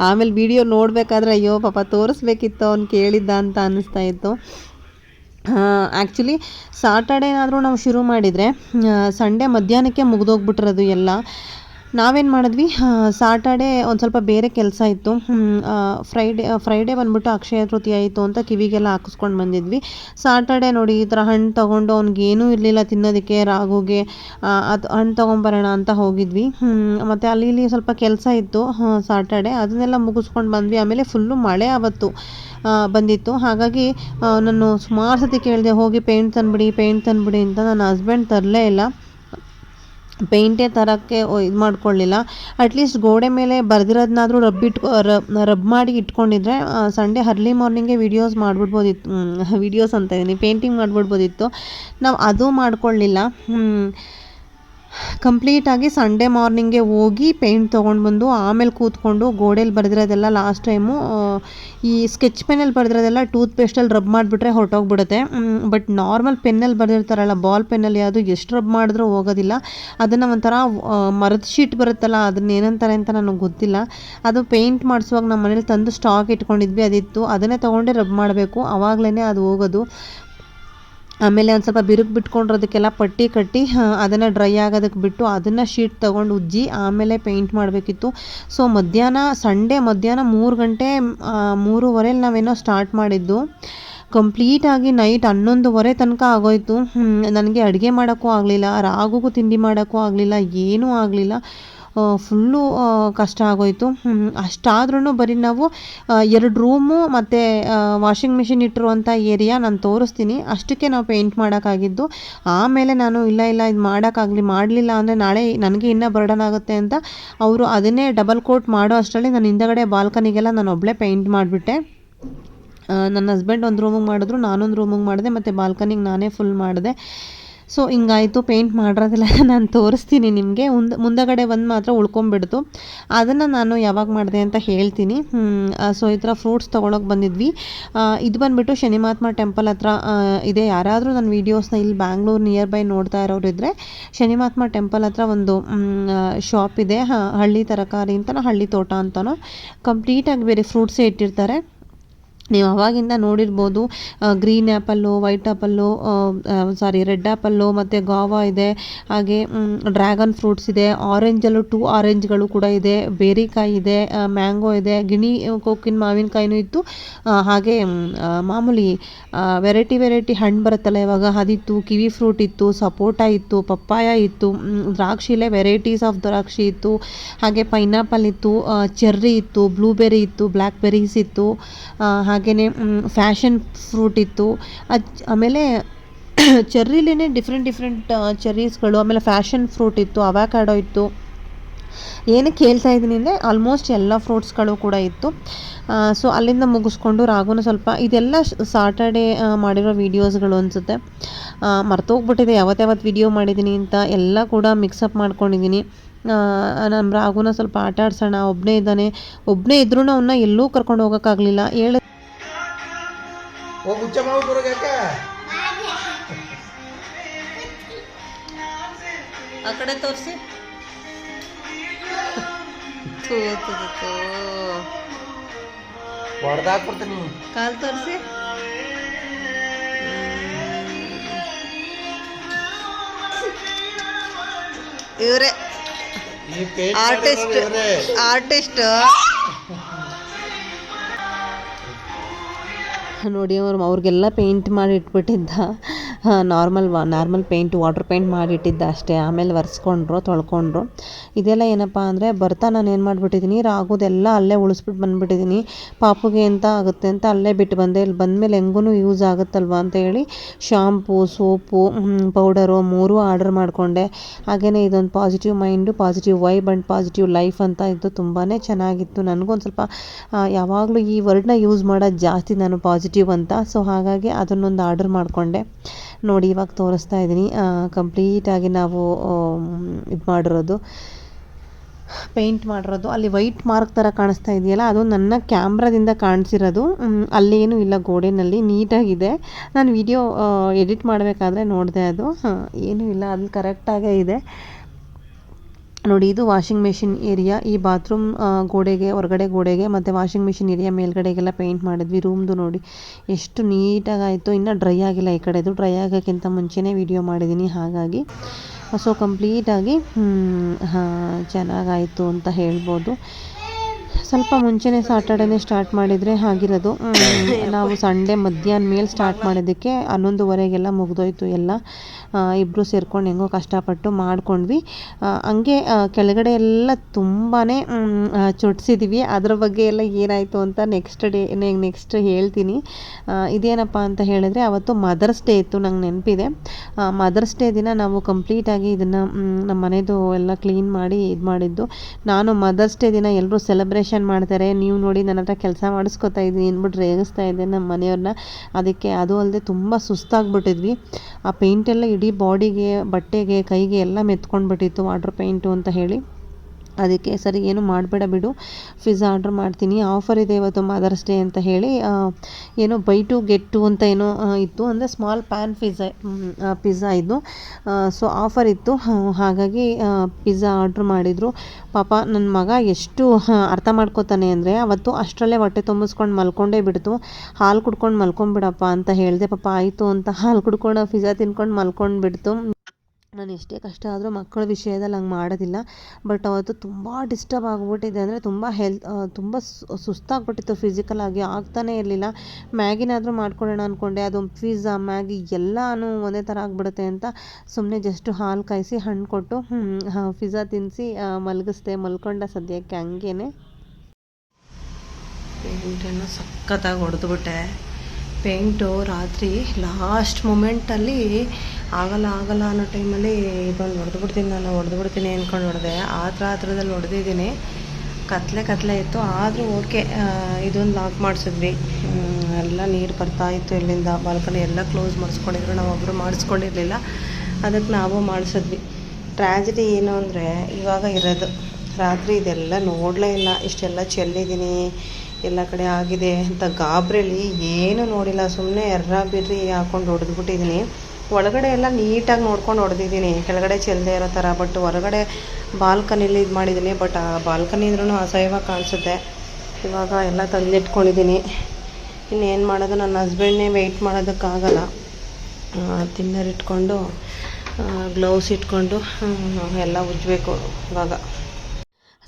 ಆಮೇಲೆ ವಿಡಿಯೋ ನೋಡಬೇಕಾದ್ರೆ, ಅಯ್ಯೋ ಪಾಪ, ತೋರಿಸ್ಬೇಕಿತ್ತು ಅವ್ನು ಕೇಳಿದ್ದ ಅಂತ ಅನ್ನಿಸ್ತಾ ಇತ್ತು. ಆ್ಯಕ್ಚುಲಿ ಸಾಟರ್ಡೇನಾದರೂ ನಾವು ಶುರು ಮಾಡಿದರೆ ಸಂಡೇ ಮಧ್ಯಾಹ್ನಕ್ಕೆ ಮುಗಿದೋಗ್ಬಿಟ್ರದು ಎಲ್ಲ. ನಾವೇನು ಮಾಡಿದ್ವಿ? ಸಾಟರ್ಡೇ ಒಂದು ಸ್ವಲ್ಪ ಬೇರೆ ಕೆಲಸ ಇತ್ತು. ಫ್ರೈಡೇ ಫ್ರೈಡೇ ಬಂದ್ಬಿಟ್ಟು ಅಕ್ಷಯ ತೃತೀಯ ಆಯಿತು ಅಂತ ಕಿವಿಗೆಲ್ಲ ಹಾಕಿಸ್ಕೊಂಡು ಬಂದಿದ್ವಿ. ಸಾಟರ್ಡೇ ನೋಡಿ ಈ ಥರ ಹಣ್ಣು ತೊಗೊಂಡು ಅವ್ನಿಗೇನೂ ಇರಲಿಲ್ಲ ತಿನ್ನೋದಕ್ಕೆ, ರಾಗುಗೆ ಅದು ಹಣ್ಣು ತೊಗೊಂಬರೋಣ ಅಂತ ಹೋಗಿದ್ವಿ. ಮತ್ತು ಅಲ್ಲಿ ಇಲ್ಲಿ ಸ್ವಲ್ಪ ಕೆಲಸ ಇತ್ತು. ಸಾಟರ್ಡೇ ಅದನ್ನೆಲ್ಲ ಮುಗಿಸ್ಕೊಂಡು ಬಂದ್ವಿ. ಆಮೇಲೆ ಫುಲ್ಲು ಮಳೆ ಆವತ್ತು ಬಂದಿತ್ತು. ಹಾಗಾಗಿ ನಾನು ಸುಮಾರು ಸತಿ ಕೇಳಿದೆ ಹೋಗಿ ಪೇಂಟ್ ತಂದುಬಿಡಿ ಪೇಂಟ್ ತಂದುಬಿಡಿ ಅಂತ ನನ್ನ ಹಸ್ಬೆಂಡ್ ತರಲೇ ಇಲ್ಲ. ಪೇಂಟೇ ತರೋಕ್ಕೆ ಇದು ಮಾಡ್ಕೊಳ್ಳಿಲ್ಲ. ಅಟ್ಲೀಸ್ಟ್ ಗೋಡೆ ಮೇಲೆ ಬರೆದಿರೋದನ್ನಾದರೂ ರಬ್ ಇಟ್ಕೊ ರಬ್ ಮಾಡಿ ಇಟ್ಕೊಂಡಿದ್ರೆ ಸಂಡೇ ಅರ್ಲಿ ಮಾರ್ನಿಂಗೇ ವಿಡಿಯೋಸ್ ಮಾಡಿಬಿಡ್ಬೋದಿತ್ತು. ವಿಡಿಯೋಸ್ ಅಂತ ಇದ್ದೀನಿ ಪೇಂಟಿಂಗ್ ಮಾಡಿಬಿಡ್ಬೋದಿತ್ತು. ನಾವು ಅದು ಮಾಡ್ಕೊಳ್ಳಿಲ್ಲ. ಕಂಪ್ಲೀಟಾಗಿ ಸಂಡೇ ಮಾರ್ನಿಂಗೇ ಹೋಗಿ ಪೇಂಟ್ ತೊಗೊಂಡು ಬಂದು ಆಮೇಲೆ ಕೂತ್ಕೊಂಡು ಗೋಡೆಯಲ್ಲಿ ಬರೆದಿರೋದೆಲ್ಲ ಲಾಸ್ಟ್ ಟೈಮು ಈ ಸ್ಕೆಚ್ ಪೆನ್ನಲ್ಲಿ ಬರೆದಿರೋದೆಲ್ಲ ಟೂತ್ ಪೇಸ್ಟಲ್ಲಿ ರಬ್ ಮಾಡಿಬಿಟ್ರೆ ಹೊರಟೋಗ್ಬಿಡುತ್ತೆ. ಬಟ್ ನಾರ್ಮಲ್ ಪೆನ್ನಲ್ಲಿ ಬರೆದಿರ್ತಾರಲ್ಲ ಬಾಲ್ ಪೆನ್ನಲ್ಲಿ ಅದು ಎಷ್ಟು ರಬ್ ಮಾಡಿದ್ರೂ ಹೋಗೋದಿಲ್ಲ. ಅದನ್ನು ಒಂಥರ ಮರದ ಶೀಟ್ ಬರುತ್ತಲ್ಲ, ಅದನ್ನ ಏನಂತಾರೆ ಅಂತ ನನಗೆ ಗೊತ್ತಿಲ್ಲ. ಅದು ಪೇಂಟ್ ಮಾಡಿಸುವಾಗ ನಮ್ಮ ಮನೇಲಿ ತಂದು ಸ್ಟಾಕ್ ಇಟ್ಕೊಂಡಿದ್ವಿ, ಅದಿತ್ತು. ಅದನ್ನೇ ತೊಗೊಂಡೆ ರಬ್ ಮಾಡಬೇಕು. ಆವಾಗಲೇ ಅದು ಹೋಗೋದು. ಆಮೇಲೆ ಒಂದು ಸ್ವಲ್ಪ ಬಿರುಕು ಬಿಟ್ಕೊಂಡಿರೋದಕ್ಕೆಲ್ಲ ಪಟ್ಟಿ ಕಟ್ಟಿ ಅದನ್ನು ಡ್ರೈ ಆಗೋದಕ್ಕೆ ಬಿಟ್ಟು ಅದನ್ನು ಶೀಟ್ ತೊಗೊಂಡು ಉಜ್ಜಿ ಆಮೇಲೆ ಪೇಂಟ್ ಮಾಡಬೇಕಿತ್ತು. ಸೊ ಮಧ್ಯಾಹ್ನ ಸಂಡೇ ಮಧ್ಯಾಹ್ನ ಮೂರು ಗಂಟೆ ಮೂರುವರೆಲಿ ನಾವೇನೋ ಸ್ಟಾರ್ಟ್ ಮಾಡಿದ್ದು. ಕಂಪ್ಲೀಟಾಗಿ ನೈಟ್ ಹನ್ನೊಂದುವರೆ ತನಕ ಆಗೋಯ್ತು. ನನಗೆ ಅಡುಗೆ ಮಾಡೋಕ್ಕೂ ಆಗಲಿಲ್ಲ, ರಾಗುಗೂ ತಿಂಡಿ ಮಾಡೋಕ್ಕೂ ಆಗಲಿಲ್ಲ, ಏನೂ ಆಗಲಿಲ್ಲ. ಫುಲ್ಲು ಕಷ್ಟ ಆಗೋಯಿತು. ಅಷ್ಟಾದ್ರೂ ಬರೀ ನಾವು ಎರಡು ರೂಮು ಮತ್ತು ವಾಷಿಂಗ್ ಮಿಷಿನ್ ಇಟ್ಟಿರುವಂಥ ಏರಿಯಾ ನಾನು ತೋರಿಸ್ತೀನಿ. ಅಷ್ಟಕ್ಕೆ ನಾವು ಪೇಂಟ್ ಮಾಡೋಕ್ಕಾಗಿದ್ದು. ಆಮೇಲೆ ನಾನು, ಇಲ್ಲ ಇಲ್ಲ, ಇದು ಮಾಡೋಕ್ಕಾಗಲಿ, ಮಾಡಲಿಲ್ಲ ಅಂದರೆ ನಾಳೆ ನನಗೆ ಇನ್ನೂ ಬರ್ಡನ್ ಆಗುತ್ತೆ ಅಂತ ಅವರು ಅದನ್ನೇ ಡಬಲ್ ಕೋಟ್ ಮಾಡೋ ಅಷ್ಟರಲ್ಲಿ ನಾನು ಹಿಂದಗಡೆ ಬಾಲ್ಕನಿಗೆಲ್ಲ ನಾನು ಒಬ್ಬಳೇ ಪೇಂಟ್ ಮಾಡಿಬಿಟ್ಟೆ. ನನ್ನ ಹಸ್ಬೆಂಡ್ ಒಂದು ರೂಮಿಗೆ ಮಾಡಿದ್ರು, ನಾನೊಂದು ರೂಮಿಗೆ ಮಾಡಿದೆ, ಮತ್ತು ಬಾಲ್ಕನಿಗೆ ನಾನೇ ಫುಲ್ ಮಾಡಿದೆ. ಸೊ ಹಿಂಗಾಯಿತು ಪೇಂಟ್ ಮಾಡಿರೋದಿಲ್ಲ, ನಾನು ತೋರಿಸ್ತೀನಿ ನಿಮಗೆ. ಮುಂದೆ ಮುಂದಗಡೆ ಒಂದು ಮಾತ್ರ ಉಳ್ಕೊಂಬಿಡ್ತು ಅದನ್ನು ನಾನು ಯಾವಾಗ ಮಾಡಿದೆ ಅಂತ ಹೇಳ್ತೀನಿ. ಸೊ ಈ ಥರ ಫ್ರೂಟ್ಸ್ ತೊಗೊಳಕ್ಕೆ ಬಂದಿದ್ವಿ. ಇದು ಬಂದುಬಿಟ್ಟು ಶನಿಮಹಾತ್ಮ ಟೆಂಪಲ್ ಹತ್ರ ಇದೆ. ಯಾರಾದರೂ ನನ್ನ ವೀಡಿಯೋಸ್ನ ಇಲ್ಲಿ ಬ್ಯಾಂಗ್ಳೂರು ನಿಯರ್ ಬೈ ನೋಡ್ತಾ ಇರೋರು ಇದ್ದರೆ ಶನಿಮಹಾತ್ಮ ಟೆಂಪಲ್ ಹತ್ರ ಒಂದು ಶಾಪ್ ಇದೆ. ಹಳ್ಳಿ ತರಕಾರಿ ಅಂತಲೋ ಹಳ್ಳಿ ತೋಟ ಅಂತಲೋ ಕಂಪ್ಲೀಟಾಗಿ ಬೇರೆ ಫ್ರೂಟ್ಸೇ ಇಟ್ಟಿರ್ತಾರೆ. ನೀವು ಅವಾಗಿಂದ ನೋಡಿರ್ಬೋದು green apple white apple sorry red apple ಮತ್ತು ಗಾವಾ ಇದೆ, ಹಾಗೆ ಡ್ರ್ಯಾಗನ್ ಫ್ರೂಟ್ಸ್ ಇದೆ ಆರೆಂಜಲ್ಲೂ ಟೂ ಆರೆಂಜ್ಗಳು ಕೂಡ ಇದೆ, ಬೇರಿಕಾಯಿ ಇದೆ ಮ್ಯಾಂಗೋ ಇದೆ, ಗಿಣಿ ಕೊಕ್ಕಿನ ಮಾವಿನಕಾಯಿನೂ ಇತ್ತು ಹಾಗೆ ಮಾಮೂಲಿ ವೆರೈಟಿ ವೆರೈಟಿ ಹಣ್ಣು ಬರುತ್ತಲ್ಲ ಇವಾಗ, ಅದಿತ್ತು ಕಿವಿ ಫ್ರೂಟ್ ಇತ್ತು, ಸಪೋಟ ಇತ್ತು, ಪಪ್ಪಾಯ ಇತ್ತು ದ್ರಾಕ್ಷಿಲೇ ವೆರೈಟೀಸ್ ಆಫ್ ದ್ರಾಕ್ಷಿ ಇತ್ತು, ಹಾಗೆ ಪೈನಾಪಲ್ ಇತ್ತು ಚೆರ್ರಿ ಇತ್ತು ಬ್ಲೂಬೆರಿ ಇತ್ತು ಬ್ಲ್ಯಾಕ್ ಬೆರೀಸ್ ಇತ್ತು ಹಾಗೆಯೇ ಫ್ಯಾಷನ್ ಫ್ರೂಟ್ ಇತ್ತು. ಅದ್, ಆಮೇಲೆ ಚೆರ್ರಿಲೇ ಡಿಫ್ರೆಂಟ್ ಡಿಫ್ರೆಂಟ್ ಚೆರ್ರೀಸ್ಗಳು ಆಮೇಲೆ ಫ್ಯಾಷನ್ ಫ್ರೂಟ್ ಇತ್ತು ಅವಾಕಾಡೋ ಇತ್ತು. ಏನಕ್ಕೆ ಹೇಳ್ತಾ ಇದ್ದೀನಿ ಅಂದರೆ ಆಲ್ಮೋಸ್ಟ್ ಎಲ್ಲ ಫ್ರೂಟ್ಸ್ಗಳು ಕೂಡ ಇತ್ತು. ಸೊ ಅಲ್ಲಿಂದ ಮುಗಿಸ್ಕೊಂಡು ರಾಗುನ ಸ್ವಲ್ಪ, ಇದೆಲ್ಲ ಸಾಟರ್ಡೇ ಮಾಡಿರೋ ವೀಡಿಯೋಸ್ಗಳು ಅನಿಸುತ್ತೆ. ಮರ್ತೋಗ್ಬಿಟ್ಟಿದೆ, ಯಾವತ್ತು ಯಾವತ್ತು ವೀಡಿಯೋ ಮಾಡಿದ್ದೀನಿ ಅಂತ ಎಲ್ಲ ಕೂಡ ಮಿಕ್ಸಪ್ ಮಾಡ್ಕೊಂಡಿದ್ದೀನಿ. ನಮ್ಮ ರಾಗುನ ಸ್ವಲ್ಪ ಆಟ ಆಡ್ಸೋಣ ಒಬ್ಬನೇ ಇದ್ದಾನೆ. ಒಬ್ಬನೇ ಇದ್ರೂ ಅವನ್ನ ಎಲ್ಲೂ ಕರ್ಕೊಂಡು ಹೋಗೋಕ್ಕಾಗಲಿಲ್ಲ. ಹೇಳ ಹೋಗಿ ಹುಚ್ಚ ಮಾವು ಬರೋಗ್ಯಾಕ ಯಾಕೆ ಆ ಕಡೆ ತೋರಿಸಿ ಹೊಡೆದಾಕ್ಬಿಡ್ತೀನಿ. ಕಾಲು ತೋರಿಸಿ. ಇವರೇ. ಆರ್ಟಿಸ್ಟ್ ಆರ್ಟಿಸ್ಟ್ ನೋಡಿ, ಅವ್ರು ಅವ್ರಿಗೆಲ್ಲ ಪೇಂಟ್ ಮಾಡಿ ಇಟ್ಬಿಟ್ಟಿದ್ದ. ನಾರ್ಮಲ್ ವಾ ನಾರ್ಮಲ್ ಪೇಂಟ್ ವಾಟರ್ ಪೇಂಟ್ ಮಾಡಿ ಇಟ್ಟಿದ್ದ ಅಷ್ಟೇ. ಆಮೇಲೆ ಒರೆಸ್ಕೊಂಡ್ರು, ತೊಳ್ಕೊಂಡ್ರು. ಇದೆಲ್ಲ ಏನಪ್ಪ ಅಂದರೆ ಬರ್ತಾ ನಾನು ಏನು ಮಾಡಿಬಿಟ್ಟಿದ್ದೀನಿ ರಾಗುದೆಲ್ಲ ಅಲ್ಲೇ ಉಳಿಸ್ಬಿಟ್ಟು ಬಂದುಬಿಟ್ಟಿದ್ದೀನಿ ಪಾಪುಗೆ ಅಂತ ಆಗುತ್ತೆ ಅಂತ ಅಲ್ಲೇ ಬಿಟ್ಟು ಬಂದೆ. ಇಲ್ಲಿ ಬಂದಮೇಲೆ ಹೆಂಗೂ ಯೂಸ್ ಆಗುತ್ತಲ್ವ ಅಂತ ಹೇಳಿ ಶಾಂಪು ಸೋಪು ಪೌಡರು ಮೂರು ಆರ್ಡರ್ ಮಾಡಿಕೊಂಡೆ. ಹಾಗೆಯೇ ಇದೊಂದು positive mind positive vibe and positive life ಅಂತ ಇದ್ದು ತುಂಬಾ ಚೆನ್ನಾಗಿತ್ತು. ನನಗೊಂದು ಸ್ವಲ್ಪ ಯಾವಾಗಲೂ ಈ ವರ್ಡ್ನ ಯೂಸ್ ಮಾಡೋದು ಜಾಸ್ತಿ ನಾನು ಪಾಸಿಟಿವ್ ಅಂತ. ಸೊ ಹಾಗಾಗಿ ಅದನ್ನೊಂದು ಆರ್ಡರ್ ಮಾಡಿಕೊಂಡೆ. ನೋಡಿ, ಇವಾಗ ತೋರಿಸ್ತಾ ಇದ್ದೀನಿ. ಕಂಪ್ಲೀಟಾಗಿ ನಾವು ಇದು ಮಾಡಿರೋದು. ಪೇಂಟ್ ಮಾಡಿರೋದು. ಅಲ್ಲಿ ವೈಟ್ ಮಾರ್ಕ್ ಥರ ಕಾಣಿಸ್ತಾ ಇದೆಯಲ್ಲ, ಅದು ನನ್ನ ಕ್ಯಾಮ್ರಾದಿಂದ ಕಾಣಿಸಿರೋದು. ಅಲ್ಲಿ ಅಲ್ಲೇನೂ ಇಲ್ಲ ಗೋಡೆನಲ್ಲಿ, ನೀಟಾಗಿದೆ. ನಾನು ವಿಡಿಯೋ ಎಡಿಟ್ ಮಾಡಬೇಕಾದ್ರೆ ನೋಡಿದೆ ಅದು. ಹಾಂ, ಏನೂ ಇಲ್ಲ ಅಲ್ಲಿ ಕರೆಕ್ಟಾಗೇ ಇದೆ. ನೋಡಿ, ಇದು ವಾಷಿಂಗ್ ಮೆಷಿನ್ ಏರಿಯಾ. ಈ ಬಾತ್ರೂಮ್ ಗೋಡೆಗೆ, ಹೊರಗಡೆ ಗೋಡೆಗೆ, ಮತ್ತು ವಾಷಿಂಗ್ ಮೆಷಿನ್ ಏರಿಯಾ ಮೇಲ್ಗಡೆಗೆಲ್ಲ ಪೇಂಟ್ ಮಾಡಿದ್ವಿ ರೂಮ್ದು ನೋಡಿ. ಎಷ್ಟು ನೀಟಾಗಿ ಆಯಿತು ಇನ್ನೂ ಡ್ರೈ ಆಗಿಲ್ಲ ಈ ಕಡೆದು. ಡ್ರೈ ಆಗೋಕ್ಕಿಂತ ಮುಂಚೆನೇ ವಿಡಿಯೋ ಮಾಡಿದ್ದೀನಿ, ಹಾಗಾಗಿ. ಸೊ ಕಂಪ್ಲೀಟಾಗಿ ಚೆನ್ನಾಗಾಯಿತು ಅಂತ ಹೇಳ್ಬೋದು. ಸ್ವಲ್ಪ ಮುಂಚೆನೇ ಸಾಟರ್ಡೇನೆ ಸ್ಟಾರ್ಟ್ ಮಾಡಿದರೆ ಆಗಿರೋದು. ನಾವು ಸಂಡೇ ಮಧ್ಯಾಹ್ನ ಮೇಲೆ ಸ್ಟಾರ್ಟ್ ಮಾಡಿದ್ದಕ್ಕೆ ಹನ್ನೊಂದುವರೆಗೆಲ್ಲ ಮುಗಿದೋಯ್ತು ಎಲ್ಲ. ಇಬ್ಬರು ಸೇರ್ಕೊಂಡು ಹೆಂಗೋ ಕಷ್ಟಪಟ್ಟು ಮಾಡ್ಕೊಂಡ್ವಿ. ಹಂಗೆ ಕೆಳಗಡೆ ಎಲ್ಲ ತುಂಬಾ ಚೊಟ್ಸಿದ್ವಿ. ಅದ್ರ ಬಗ್ಗೆ ಎಲ್ಲ ಏನಾಯಿತು ಅಂತ ನೆಕ್ಸ್ಟ್ ಡೇ ನೆಕ್ಸ್ಟ್ ಹೇಳ್ತೀನಿ. ಇದೇನಪ್ಪ ಅಂತ ಹೇಳಿದ್ರೆ, ಅವತ್ತು ಮದರ್ಸ್ ಡೇ ಇತ್ತು, ನಂಗೆ ನೆನಪಿದೆ. ಮದರ್ಸ್ ಡೇ ದಿನ ನಾವು ಕಂಪ್ಲೀಟಾಗಿ ಇದನ್ನು ನಮ್ಮ ಮನೆಯದು ಎಲ್ಲ ಕ್ಲೀನ್ ಮಾಡಿ ಇದು ಮಾಡಿದ್ದು. ನಾನು ಮದರ್ಸ್ ಡೇ ದಿನ ಎಲ್ಲರೂ ಸೆಲೆಬ್ರೇಷನ್ ಮಾಡ್ತಾರೆ. ನೀವು ನೋಡಿ ನನ್ನ ಹತ್ರ ಕೆಲಸ ಮಾಡಿಸ್ಕೊತಾ ಇದ್ದೀನಿ ಅಂದ್ಬಿಟ್ಟು ರೇಗಿಸ್ತಾ ಇದ್ದೆ ನಮ್ಮ ಮನೆಯವ್ರನ್ನ ಅದಕ್ಕೆ ಅದು ಅಲ್ಲದೆ ತುಂಬ ಸುಸ್ತಾಗ್ಬಿಟ್ಟಿದ್ವಿ. ಆ ಪೇಂಟೆಲ್ಲ ಇಡೀ ಬಾಡಿಗೆ ಬಟ್ಟೆಗೆ ಕೈಗೆ ಎಲ್ಲ ಮೆತ್ಕೊಂಡ್ಬಿಟ್ಟಿತ್ತು ವಾಟ್ರ್ ಪೇಂಟು ಅಂತ ಹೇಳಿ. ಅದಕ್ಕೆ ಸರಿ, ಏನು ಮಾಡಬೇಡ ಬಿಡು. ಫಿಝಾ ಆರ್ಡ್ರ್ ಮಾಡ್ತೀನಿ. ಆಫರ್ ಇದೆ ಇವತ್ತು ಮದರ್ಸ್ ಡೇ ಅಂತ ಹೇಳಿ ಏನೋ ಬೈ ಟು ಗೆಟ್ ಟು ಅಂತ ಏನೋ ಇತ್ತು. ಅಂದರೆ ಸ್ಮಾಲ್ ಪ್ಯಾನ್ ಪಿಜ್ಜಾ ಪಿಜ್ಜಾ ಇದು. ಸೊ ಆಫರ್ ಇತ್ತು. ಹಾಗಾಗಿ ಪಿಜ್ಜಾ ಆರ್ಡ್ರ್ ಮಾಡಿದರು. ಪಾಪ ನನ್ನ ಮಗ ಎಷ್ಟು ಅರ್ಥ ಮಾಡ್ಕೋತಾನೆ ಅಂದರೆ ಅವತ್ತು ಅಷ್ಟರಲ್ಲೇ ಹೊಟ್ಟೆ ತುಂಬಿಸ್ಕೊಂಡು ಮಲ್ಕೊಂಡೇ ಬಿಡ್ತು. ಹಾಲು ಕುಡ್ಕೊಂಡು ಮಲ್ಕೊಂಡ್ಬಿಡಪ್ಪ ಅಂತ ಹೇಳಿದೆ. ಪಾಪ ಆಯಿತು ಅಂತ ಹಾಲು ಕುಡ್ಕೊಂಡು ಪಿಜ್ಜಾ ತಿನ್ಕೊಂಡು ಮಲ್ಕೊಂಡು ಬಿಡ್ತು ನಾನು ಎಷ್ಟೇ ಕಷ್ಟ ಆದರೂ ಮಕ್ಕಳ ವಿಷಯದಲ್ಲಿ ಹಂಗೆ ಮಾಡೋದಿಲ್ಲ. ಬಟ್ ಅವತ್ತು ತುಂಬ ಡಿಸ್ಟರ್ಬ್ ಆಗಿಬಿಟ್ಟಿದೆ ಅಂದರೆ ತುಂಬ ಹೆಲ್ತ್ ತುಂಬ ಸುಸ್ತಾಗ್ಬಿಟ್ಟಿತ್ತು. ಫಿಸಿಕಲ್ ಆಗಿ ಆಗ್ತಾನೇ ಇರಲಿಲ್ಲ. ಮ್ಯಾಗಿನಾದರೂ ಮಾಡ್ಕೊಳ್ಳೋಣ ಅಂದ್ಕೊಂಡೆ ಅದು ಪಿಜ್ಜಾ ಮ್ಯಾಗಿ ಎಲ್ಲನೂ ಒಂದೇ ಥರ ಆಗಿಬಿಡುತ್ತೆ ಅಂತ ಸುಮ್ಮನೆ ಜಸ್ಟ್ ಹಾಲು ಕಾಯಿಸಿ ಹಣ್ಣು ಕೊಟ್ಟು ಪಿಜ್ಜಾ ತಿನ್ನಿಸಿ ಮಲಗಿಸ್ದೆ. ಮಲ್ಕೊಂಡ ಸದ್ಯಕ್ಕೆ ಹಂಗೇನೆ. ಸಖತ್ತಾಗಿ ಹೊಡೆದ್ಬಿಟ್ಟೆ ಪೇಂಟು, ರಾತ್ರಿ ಲಾಸ್ಟ್ ಮೂಮೆಂಟಲ್ಲಿ ಆಗಲ್ಲ ಆಗಲ್ಲ ಅನ್ನೋ ಟೈಮಲ್ಲಿ ಬಂದು ಹೊಡೆದ್ಬಿಡ್ತೀನಿ ನಾನು, ಹೊಡೆದ್ಬಿಡ್ತೀನಿ ಅಂದ್ಕೊಂಡು ಹೊಡೆದೆ. ಆ ಥರ ಆ ಹೊಡೆದಿದ್ದೀನಿ. ಕತ್ಲೆ ಕತ್ಲೆ ಇತ್ತು. ಆದರೂ ಓಕೆ ಇದೊಂದು ಲಾಕ್ ಮಾಡಿಸಿದ್ವಿ. ಎಲ್ಲ ನೀರು ಬರ್ತಾ ಇತ್ತು ಇಲ್ಲಿಂದ. ಬಾಲ್ಕನಿ ಎಲ್ಲ ಕ್ಲೋಸ್ ಮಾಡಿಸ್ಕೊಂಡಿದ್ರು. ನಾವೊಬ್ಬರು ಮಾಡಿಸ್ಕೊಂಡಿರಲಿಲ್ಲ. ಅದಕ್ಕೆ ನಾವು ಮಾಡಿಸಿದ್ವಿ. ಟ್ರ್ಯಾಜಡಿ ಏನು ಅಂದರೆ ಇವಾಗ ಇರೋದು. ರಾತ್ರಿ ಇದೆಲ್ಲ ನೋಡಲೇ ಇಲ್ಲ. ಇಷ್ಟೆಲ್ಲ ಚೆಲ್ಲಿದ್ದೀನಿ. ಎಲ್ಲ ಕಡೆ ಆಗಿದೆ ಅಂತ ಗಾಬ್ರಿಲಿ ಏನು ನೋಡಿಲ್ಲ. ಸುಮ್ಮನೆ ಎರ್ರ ಬಿರ್ರಿ ಹಾಕೊಂಡು ಹೊಡೆದ್ಬಿಟ್ಟಿದ್ದೀನಿ. ಒಳಗಡೆ ಎಲ್ಲ ನೀಟಾಗಿ ನೋಡ್ಕೊಂಡು ಹೊಡೆದಿದ್ದೀನಿ. ಕೆಳಗಡೆ ಚೆಲ್ಲದೆ ಇರೋ ಥರ, ಬಟ್ ಹೊರಗಡೆ ಬಾಲ್ಕನಿಲಿ ಇದು ಮಾಡಿದ್ದೀನಿ. ಬಟ್ ಆ ಬಾಲ್ಕನಿ ಇದ್ರೂ ಅಸಹ್ಯವಾಗಿ ಕಾಣಿಸುತ್ತೆ. ಇವಾಗ ಎಲ್ಲ ತಂದಿಟ್ಕೊಂಡಿದ್ದೀನಿ. ಇನ್ನೇನು ಮಾಡೋದು? ನನ್ನ ಹಸ್ಬೆಂಡ್ನೇ ವೆಯ್ಟ್ ಮಾಡೋದಕ್ಕಾಗಲ್ಲ. ತಿನ್ನರ್ ಇಟ್ಕೊಂಡು ಗ್ಲೌಸ್ ಇಟ್ಕೊಂಡು ಎಲ್ಲ ಉಜ್ಜಬೇಕು ಇವಾಗ.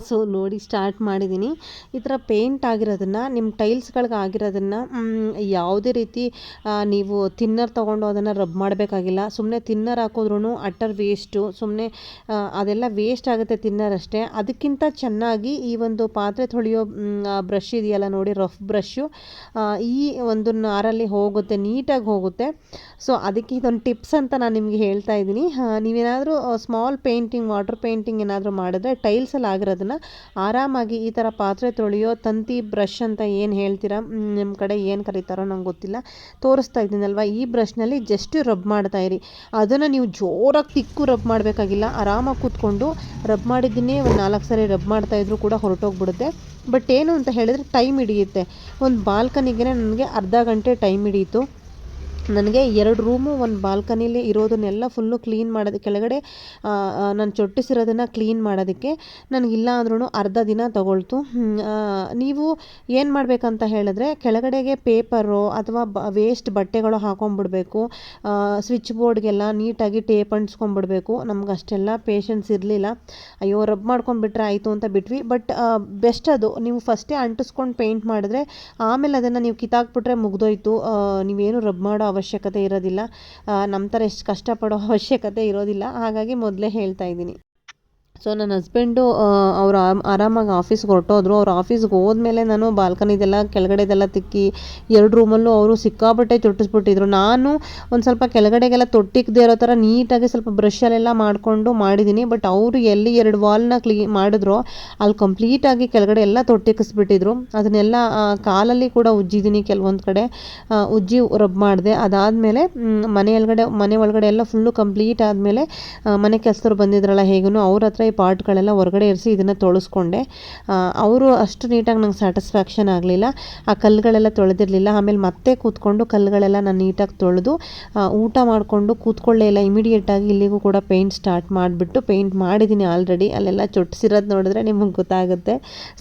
ಸೊ ನೋಡಿ ಸ್ಟಾರ್ಟ್ ಮಾಡಿದ್ದೀನಿ ಈ ಥರ ಪೇಂಟ್ ಆಗಿರೋದನ್ನು ನಿಮ್ಮ ಟೈಲ್ಸ್ಗಳಿಗೆ ಆಗಿರೋದನ್ನು ಯಾವುದೇ ರೀತಿ ನೀವು ತಿನ್ನರ್ ತೊಗೊಂಡು ಅದನ್ನು ರಬ್ ಮಾಡಬೇಕಾಗಿಲ್ಲ. ಸುಮ್ಮನೆ ತಿನ್ನರ್ ಹಾಕಿದ್ರೂ ಅಟ್ಟರ್ ವೇಸ್ಟು ಸುಮ್ಮನೆ ಅದೆಲ್ಲ ವೇಸ್ಟ್ ಆಗುತ್ತೆ ತಿನ್ನರ್ ಅಷ್ಟೇ. ಅದಕ್ಕಿಂತ ಚೆನ್ನಾಗಿ ಈ ಒಂದು ಪಾತ್ರೆ ತೊಳೆಯೋ ಬ್ರಷ್ ಇದೆಯಲ್ಲ ನೋಡಿ ರಫ್ ಬ್ರಷ್ಷು ಈ ಒಂದು ನಾರಲ್ಲಿ ಹೋಗುತ್ತೆ, ನೀಟಾಗಿ ಹೋಗುತ್ತೆ. ಸೊ ಅದಕ್ಕೆ ಇದೊಂದು ಟಿಪ್ಸ್ ಅಂತ ನಾನು ನಿಮಗೆ ಹೇಳ್ತಾ ಇದ್ದೀನಿ. ನೀವೇನಾದರೂ ಸ್ಮಾಲ್ ಪೇಂಟಿಂಗ್ ವಾಟರ್ ಪೇಂಟಿಂಗ್ ಏನಾದರೂ ಮಾಡಿದ್ರೆ ಟೈಲ್ಸಲ್ಲಿ ಆಗಿರೋದನ್ನು ಆರಾಮಾಗಿ ಈ ಥರ ಪಾತ್ರೆ ತೊಳೆಯೋ ತಂತಿ ಬ್ರಷ್ ಅಂತ ಏನು ಹೇಳ್ತೀರಾ? ನಿಮ್ಮ ಕಡೆ ಏನು ಕರೀತಾರೋ ನಂಗೆ ಗೊತ್ತಿಲ್ಲ. ತೋರಿಸ್ತಾ ಇದ್ದೀನಲ್ವ? ಈ ಬ್ರಷ್ನಲ್ಲಿ ಜಸ್ಟ್ ರಬ್ ಮಾಡ್ತಾ ಇರಿ. ಅದನ್ನು ನೀವು ಜೋರಾಗಿ ತಿಕ್ಕು ರಬ್ ಮಾಡಬೇಕಾಗಿಲ್ಲ. ಆರಾಮಾಗಿ ಕೂತ್ಕೊಂಡು ರಬ್ ಮಾಡಿದ್ದನ್ನೇ ಒಂದು ನಾಲ್ಕು ಸರಿ ರಬ್ ಮಾಡ್ತಾ ಇದ್ರೂ ಕೂಡ ಹೊರಟೋಗ್ಬಿಡುತ್ತೆ. ಬಟ್ ಏನು ಅಂತ ಹೇಳಿದ್ರೆ ಟೈಮ್ ಹಿಡಿಯುತ್ತೆ. ಒಂದು ಬಾಲ್ಕನಿಗೆ ನನಗೆ ಅರ್ಧ ಗಂಟೆ ಟೈಮ್ ಹಿಡಿಯಿತು ನನಗೆ ಎರಡು ರೂಮು, ಒಂದು ಬಾಲ್ಕನಿಲಿ ಇರೋದನ್ನೆಲ್ಲ ಫುಲ್ಲು ಕ್ಲೀನ್ ಮಾಡೋದು. ಕೆಳಗಡೆ ನಾನು ಚೊಟ್ಟಿಸಿರೋದನ್ನು ಕ್ಲೀನ್ ಮಾಡೋದಕ್ಕೆ ನನಗಿಲ್ಲ ಅಂದ್ರೂ ಅರ್ಧ ದಿನ ತಗೊಳ್ತು. ನೀವು ಏನು ಮಾಡಬೇಕಂತ ಹೇಳಿದ್ರೆ ಕೆಳಗಡೆಗೆ ಪೇಪರು ಅಥವಾ ಬ ವೇಸ್ಟ್ ಬಟ್ಟೆಗಳು ಹಾಕೊಂಡ್ಬಿಡ್ಬೇಕು ಸ್ವಿಚ್ ಬೋರ್ಡ್ಗೆಲ್ಲ ನೀಟಾಗಿ ಟೇಪ್ ಅಂಟ್ಸ್ಕೊಂಡ್ಬಿಡ್ಬೇಕು ನಮ್ಗೆ ಅಷ್ಟೆಲ್ಲ ಪೇಷನ್ಸ್ ಇರಲಿಲ್ಲ. ಅಯ್ಯೋ ರಬ್ ಮಾಡ್ಕೊಂಡ್ಬಿಟ್ರೆ ಆಯಿತು ಅಂತ ಬಿಟ್ವಿ. ಬಟ್ ಬೆಸ್ಟ್ ಅದು. ನೀವು ಫಸ್ಟೇ ಅಂಟಿಸ್ಕೊಂಡು ಪೇಂಟ್ ಮಾಡಿದ್ರೆ ಆಮೇಲೆ ಅದನ್ನು ನೀವು ಕಿತ್ತಾಕ್ಬಿಟ್ರೆ ಮುಗ್ದೋಯ್ತು. ನೀವೇನು ರಬ್ ಮಾಡೋ ಅವಶ್ಯಕತೆ ಇರೋದಿಲ್ಲ. ನಮ್ಮ ಥರ ಎಷ್ಟು ಕಷ್ಟಪಡೋ ಅವಶ್ಯಕತೆ ಇರೋದಿಲ್ಲ. ಹಾಗಾಗಿ ಮೊದಲೇ ಹೇಳ್ತಾ ಇದ್ದೀನಿ. ಸೊ ನನ್ನ ಹಸ್ಬೆಂಡು ಅವರು ಆರಾಮಾಗಿ ಆಫೀಸ್ಗೆ ಹೊರಟೋದ್ರು. ಅವ್ರು ಆಫೀಸ್ಗೆ ಹೋದ್ಮೇಲೆ ನಾನು ಬಾಲ್ಕನಿದೆಲ್ಲ ಕೆಳಗಡೆದೆಲ್ಲ ತಿಕ್ಕಿ, ಎರಡು ರೂಮಲ್ಲೂ ಅವರು ಸಿಕ್ಕಾಪಟ್ಟೆ ತೊಟ್ಟಿಸ್ಬಿಟ್ಟಿದ್ರು. ನಾನು ಒಂದು ಸ್ವಲ್ಪ ಕೆಳಗಡೆಗೆಲ್ಲ ತೊಟ್ಟಿಕ್ಕದೇ ಇರೋ ಥರ ನೀಟಾಗಿ ಸ್ವಲ್ಪ ಬ್ರಷಲ್ಲೆಲ್ಲ ಮಾಡಿಕೊಂಡು ಮಾಡಿದ್ದೀನಿ ಬಟ್ ಅವರು ಎಲ್ಲಿ ಎರಡು ವಾಲ್ನ ಕ್ಲೀ ಮಾಡಿದ್ರು, ಅಲ್ಲಿ ಕಂಪ್ಲೀಟಾಗಿ ಕೆಳಗಡೆ ಎಲ್ಲ ತೊಟ್ಟಿಕ್ಕಿಸ್ಬಿಟ್ಟಿದ್ರು ಅದನ್ನೆಲ್ಲ ಕಾಲಲ್ಲಿ ಕೂಡ ಉಜ್ಜಿದ್ದೀನಿ ಕೆಲವೊಂದು ಕಡೆ. ಉಜ್ಜಿ ರಬ್ ಮಾಡಿದೆ. ಅದಾದಮೇಲೆ ಮನೆ ಒಳಗಡೆ ಮನೆ ಒಳಗಡೆ ಎಲ್ಲ ಫುಲ್ಲು ಕಂಪ್ಲೀಟ್ ಆದಮೇಲೆ ಮನೆ ಕೆಲಸದವ್ರು ಬಂದಿದ್ರಲ್ಲ ಹೇಗೂ ಅವ್ರ ಹತ್ರ ಈ ಪಾಟ್ಗಳೆಲ್ಲ ಹೊರಗಡೆ ಇರಿಸಿ ಇದನ್ನು ತೊಳಸ್ಕೊಂಡೆ. ಅವರು ಅಷ್ಟು ನೀಟಾಗಿ ನಂಗೆ ಸ್ಯಾಟಿಸ್ಫ್ಯಾಕ್ಷನ್ ಆಗಲಿಲ್ಲ. ಆ ಕಲ್ಲುಗಳೆಲ್ಲ ತೊಳೆದಿರಲಿಲ್ಲ. ಆಮೇಲೆ ಮತ್ತೆ ಕೂತ್ಕೊಂಡು ಕಲ್ಲುಗಳೆಲ್ಲ ನಾನು ನೀಟಾಗಿ ತೊಳೆದು ಊಟ ಮಾಡಿಕೊಂಡು ಕೂತ್ಕೊಳ್ಳೇ ಇಲ್ಲ. ಇಮಿಡಿಯೇಟಾಗಿ ಇಲ್ಲಿಗೂ ಕೂಡ ಪೇಂಟ್ ಸ್ಟಾರ್ಟ್ ಮಾಡಿಬಿಟ್ಟು ಪೇಂಟ್ ಮಾಡಿದ್ದೀನಿ ಆಲ್ರೆಡಿ ಅಲ್ಲೆಲ್ಲ ಚೊಟ್ಸಿರೋದು ನೋಡಿದ್ರೆ ನಿಮಗೆ ಗೊತ್ತಾಗುತ್ತೆ.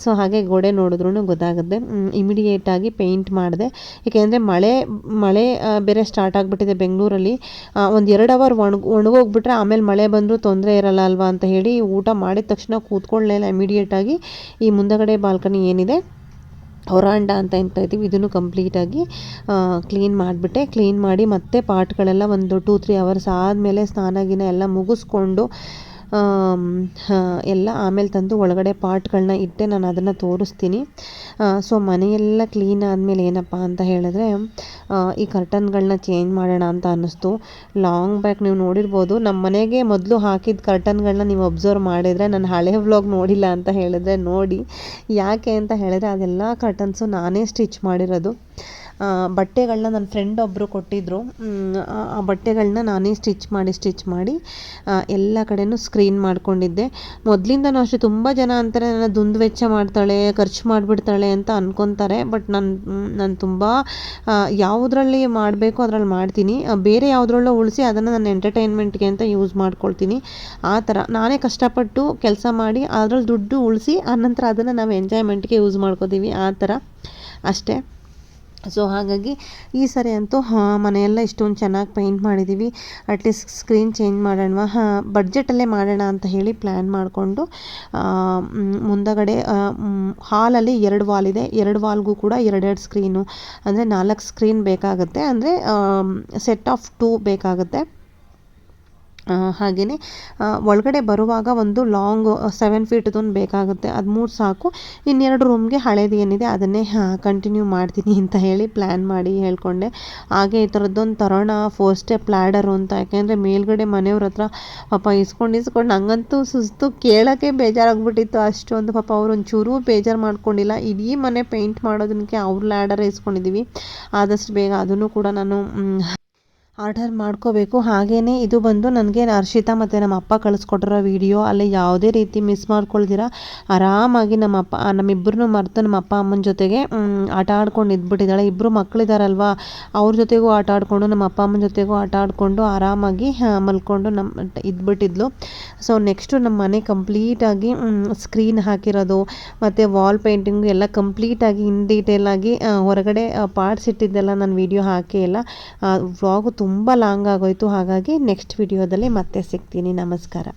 ಸೊ ಹಾಗೆ ಗೋಡೆ ನೋಡಿದ್ರೂ ಗೊತ್ತಾಗುತ್ತೆ. ಇಮಿಡಿಯೇಟಾಗಿ ಪೇಂಟ್ ಮಾಡಿದೆ. ಏಕೆಂದರೆ ಮಳೆ ಮಳೆ ಬೇರೆ ಸ್ಟಾರ್ಟ್ ಆಗಿಬಿಟ್ಟಿದೆ ಬೆಂಗಳೂರಲ್ಲಿ. ಒಂದು ಎರಡು ಅವರ್ ಒಣಗಿ, ಒಣಗೋಗ್ಬಿಟ್ರೆ ಆಮೇಲೆ ಮಳೆ ಬಂದರೂ ತೊಂದರೆ ಇರಲ್ಲ ಅಲ್ವಾ ಅಂತ ಹೇಳಿ ಊಟ ಮಾಡಿದ ತಕ್ಷಣ ಕೂತ್ಕೊಳ್ಳಲಿಲ್ಲ ಇಮಿಡಿಯೇಟ್ ಇಮಿಡಿಯೇಟಾಗಿ ಈ ಮುಂದಗಡೆ ಬಾಲ್ಕನಿ ಏನಿದೆ? ಹೊರಾಂಡ ಅಂತ ಅಂತ ಇದ್ದೀವಿ. ಇದನ್ನು ಕಂಪ್ಲೀಟಾಗಿ ಕ್ಲೀನ್ ಮಾಡಿಬಿಟ್ಟೆ. ಕ್ಲೀನ್ ಮಾಡಿ ಮತ್ತೆ ಪಾಟ್ಗಳೆಲ್ಲ ಒಂದು ಟೂ ತ್ರೀ ಅವರ್ಸ್ ಆದಮೇಲೆ ಸ್ನಾನ ಗಿನ ಎಲ್ಲ ಮುಗಿಸ್ಕೊಂಡು ಎಲ್ಲ ಆಮೇಲೆ ತಂದು ಒಳಗಡೆ ಪಾಟ್ಗಳನ್ನ ಇಟ್ಟೆ ನಾನು ಅದನ್ನು ತೋರಿಸ್ತೀನಿ. ಸೊ ಮನೆಯೆಲ್ಲ ಕ್ಲೀನ್ ಆದಮೇಲೆ ಏನಪ್ಪ ಅಂತ ಹೇಳಿದ್ರೆ ಈ ಕರ್ಟನ್ಗಳನ್ನ ಚೇಂಜ್ ಮಾಡೋಣ ಅಂತ ಅನ್ನಿಸ್ತು. ಲಾಂಗ್ ಬ್ಯಾಕ್ ನೀವು ನೋಡಿರ್ಬೋದು ನಮ್ಮ ಮನೆಗೆ ಮೊದಲು ಹಾಕಿದ ಕರ್ಟನ್ಗಳನ್ನ ನೀವು ಅಬ್ಸರ್ವ್ ಮಾಡಿದರೆ ನಾನು ಹಳೆ ವ್ಲಾಗ್ ನೋಡಿಲ್ಲ ಅಂತ ಹೇಳಿದ್ರೆ ನೋಡಿ. ಯಾಕೆ ಅಂತ ಹೇಳಿದ್ರೆ ಅದೆಲ್ಲ ಕರ್ಟನ್ಸು ನಾನೇ ಸ್ಟಿಚ್ ಮಾಡಿರೋದು. ಬಟ್ಟೆಗಳನ್ನ ನನ್ನ ಫ್ರೆಂಡ್ ಒಬ್ಬರು ಕೊಟ್ಟಿದ್ದರು ಆ ಬಟ್ಟೆಗಳನ್ನ ನಾನೇ ಸ್ಟಿಚ್ ಮಾಡಿ ಸ್ಟಿಚ್ ಮಾಡಿ ಎಲ್ಲ ಕಡೆಯೂ ಸ್ಕ್ರೀನ್ ಮಾಡಿಕೊಂಡಿದ್ದೆ. ಮೊದಲಿಂದನೂ ಅಷ್ಟೇ ತುಂಬ ಜನ ಅಂತಾರೆ, ನನ್ನ ದುಂದು ವೆಚ್ಚ ಮಾಡ್ತಾಳೆ, ಖರ್ಚು ಮಾಡಿಬಿಡ್ತಾಳೆ ಅಂತ ಅಂದ್ಕೊತಾರೆ ಬಟ್ ನಾನು ನಾನು ತುಂಬ ಯಾವುದರಲ್ಲಿ ಮಾಡಬೇಕು ಅದರಲ್ಲಿ ಮಾಡ್ತೀನಿ. ಬೇರೆ ಯಾವುದ್ರಲ್ಲೂ ಉಳಿಸಿ ಅದನ್ನು ನಾನು ಎಂಟರ್ಟೈನ್ಮೆಂಟ್ಗೆ ಅಂತ ಯೂಸ್ ಮಾಡ್ಕೊಳ್ತೀನಿ. ಆ ಥರ ನಾನೇ ಕಷ್ಟಪಟ್ಟು ಕೆಲಸ ಮಾಡಿ ಅದ್ರಲ್ಲಿ ದುಡ್ಡು ಉಳಿಸಿ ಆನಂತರ ಅದನ್ನು ನಾವು ಎಂಜಾಯ್ಮೆಂಟ್ಗೆ ಯೂಸ್ ಮಾಡ್ಕೋತೀವಿ. ಆ ಥರ ಅಷ್ಟೇ. ಸೊ ಹಾಗಾಗಿ ಈ ಸರಿ ಅಂತೂ, ಹಾಂ, ಮನೆಯೆಲ್ಲ ಇಷ್ಟೊಂದು ಚೆನ್ನಾಗಿ ಪೇಂಟ್ ಮಾಡಿದ್ದೀವಿ ಅಟ್ಲೀಸ್ಟ್ ಸ್ಕ್ರೀನ್ ಚೇಂಜ್ ಮಾಡೋಣ ಹಾಂ ಬಡ್ಜೆಟಲ್ಲೇ ಮಾಡೋಣ ಅಂತ ಹೇಳಿ ಪ್ಲ್ಯಾನ್ ಮಾಡಿಕೊಂಡು ಮುಂದಗಡೆ ಹಾಲಲ್ಲಿ ಎರಡು ವಾಲ್ ಇದೆ. ಎರಡು ವಾಲ್ಗೂ ಕೂಡ ಎರಡೆರಡು ಸ್ಕ್ರೀನು ಅಂದರೆ ನಾಲ್ಕು ಸ್ಕ್ರೀನ್ ಬೇಕಾಗುತ್ತೆ. ಅಂದರೆ ಸೆಟ್ ಆಫ್ ಟೂ ಬೇಕಾಗುತ್ತೆ. ಹಾಗೆಯೇ ಒಳಗಡೆ ಬರುವಾಗ ಒಂದು ಲಾಂಗ್ ಸೆವೆನ್ ಫೀಟ್ದೊಂದು ಬೇಕಾಗುತ್ತೆ. ಅದು ಮೂರು ಸಾಕು. ಇನ್ನೆರಡು ರೂಮ್ಗೆ ಹಳೇದು ಏನಿದೆ ಅದನ್ನೇ ಕಂಟಿನ್ಯೂ ಮಾಡ್ತೀನಿ ಅಂತ ಹೇಳಿ ಪ್ಲ್ಯಾನ್ ಮಾಡಿ ಹೇಳ್ಕೊಂಡೆ. ಹಾಗೆ ಈ ಥರದ್ದೊಂದು ತರೋಣ ಫೋರ್ ಸ್ಟೆಪ್ ಲ್ಯಾಡರು ಅಂತ. ಯಾಕೆಂದರೆ ಮೇಲ್ಗಡೆ ಮನೆಯವ್ರ ಹತ್ರ ಪಾಪ ಇಸ್ಕೊಂಡು ಇಸ್ಕೊಂಡು ನಂಗಂತೂ ಸುಸ್ತು ಕೇಳೋಕ್ಕೆ ಬೇಜಾರಾಗ್ಬಿಟ್ಟಿತ್ತು. ಅಷ್ಟೊಂದು ಪಾಪ ಅವ್ರು ಒಂಚೂರು ಬೇಜಾರು ಮಾಡ್ಕೊಂಡಿಲ್ಲ. ಇಡೀ ಮನೆ ಪೇಂಟ್ ಮಾಡೋದಕ್ಕೆ ಅವ್ರ ಲ್ಯಾಡರ್ ಇಸ್ಕೊಂಡಿದ್ದೀವಿ ಆದಷ್ಟು ಬೇಗ ಅದನ್ನು ಕೂಡ ನಾನು ಆರ್ಡರ್ ಮಾಡ್ಕೋಬೇಕು. ಹಾಗೆಯೇ ಇದು ಬಂದು ನನಗೆ ಹರ್ಷಿತಾ ಮತ್ತು ನಮ್ಮ ಅಪ್ಪ ಕಳಿಸ್ಕೊಟ್ಟಿರೋ ವಿಡಿಯೋ, ಅಲ್ಲಿ ಯಾವುದೇ ರೀತಿ ಮಿಸ್ ಮಾಡ್ಕೊಳ್ದಿರ, ಆರಾಮಾಗಿ ನಮ್ಮ ಅಪ್ಪ ನಮ್ಮಿಬ್ಬರನ್ನು ಮರೆತು ನಮ್ಮ ಅಪ್ಪ ಅಮ್ಮನ ಜೊತೆಗೆ ಆಟ ಆಡ್ಕೊಂಡು ಇದ್ಬಿಟ್ಟಿದ್ದಾಳೆ. ಇಬ್ಬರು ಮಕ್ಕಳಿದಾರಲ್ವಾ ಅವ್ರ ಜೊತೆಗೂ ಆಟ ಆಡಿಕೊಂಡು, ನಮ್ಮ ಅಪ್ಪ ಅಮ್ಮನ ಜೊತೆಗೂ ಆಟ ಆಡಿಕೊಂಡು ಆರಾಮಾಗಿ ಮಲ್ಕೊಂಡು ನಮ್ಮ ಇದ್ಬಿಟ್ಟಿದ್ಲು. ಸೊ ನೆಕ್ಸ್ಟು ನಮ್ಮ ಮನೆ ಕಂಪ್ಲೀಟಾಗಿ ಸ್ಕ್ರೀನ್ ಹಾಕಿರೋದು, ಮತ್ತು ವಾಲ್ ಪೇಂಟಿಂಗು ಎಲ್ಲ ಕಂಪ್ಲೀಟಾಗಿ ಇನ್ ಡೀಟೇಲಾಗಿ ಹೊರಗಡೆ ಪಾರ್ಟ್ಸ್ ಇಟ್ಟಿದ್ದೆಲ್ಲ ನಾನು ವಿಡಿಯೋ ಹಾಕೇ ಇಲ್ಲ. ವ್ಲಾಗು ತುಂಬ ಲಾಂಗ್ ಆಗೋಯ್ತು. ಹಾಗಾಗಿ ನೆಕ್ಸ್ಟ್ ವಿಡಿಯೋದಲ್ಲಿ ಮತ್ತೆ ಸಿಗ್ತೀನಿ. ನಮಸ್ಕಾರ.